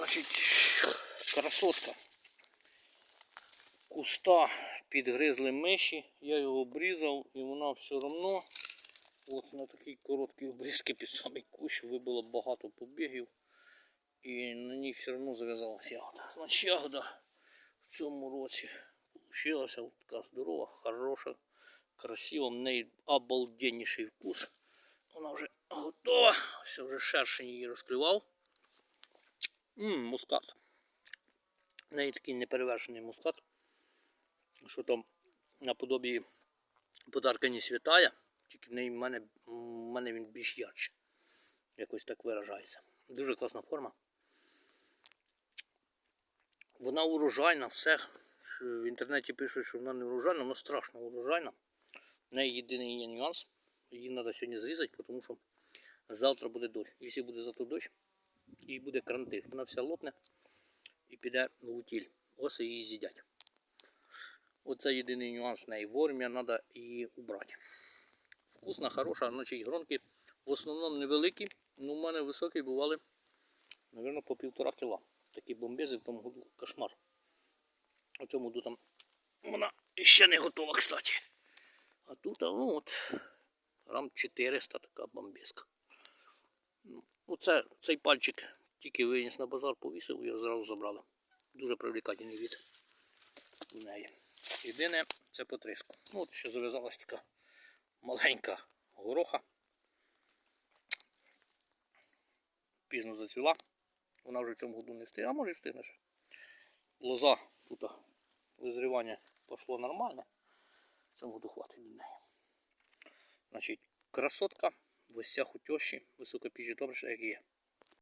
Значить, красотка. Куста підгризли миші, я його обрізав і вона все одно от на такій короткій обрізки під самий кущ вибило багато побігів. І на ній все одно зав'язалася ягода. Значить ягода в цьому році получилася така здорова, хороша, красива, в неї обалденніший вкус. Вона вже готова, все вже шершень її розкривав. Ммм, мускат. В неї такий неперевершений мускат, що там наподобі подарка не святая, тільки в неї мене, в мене він більш ярче. Якось так виражається. Дуже класна форма. Вона урожайна, все. В інтернеті пишуть, що вона не урожайна, вона страшно урожайна. В неї єдиний є нюанс. Її треба сьогодні зрізати, тому що завтра буде дощ. Якщо буде завтра дощ, і буде кранти. Вона вся лопне і піде в утіль. Оси її з'їдять. Оце єдиний нюанс неї. Вовремя треба її убрати. Вкусна, хороша, значить гронки в основному невеликі, але в мене високі бували, мабуть, по півтора кіла. Такі бомбези в тому году кошмар. У цьому году там вона ще не готова, кстати. А тут, ну от, грам 400 така бомбезка. Ну, Оце, цей пальчик тільки виніс на базар, повісив, його зразу забрали. Дуже привлекательний від неї. Єдине, це потриску. Ну, от ще зав'язалась така маленька гороха. Пізно зацвіла. Вона вже в цьому году не встигне, а може встигне ще. Лоза тут визрівання пішло нормально. В цьому году хватить до неї. Значить, красотка в ось цях у тещі, високопіжі добре, як є.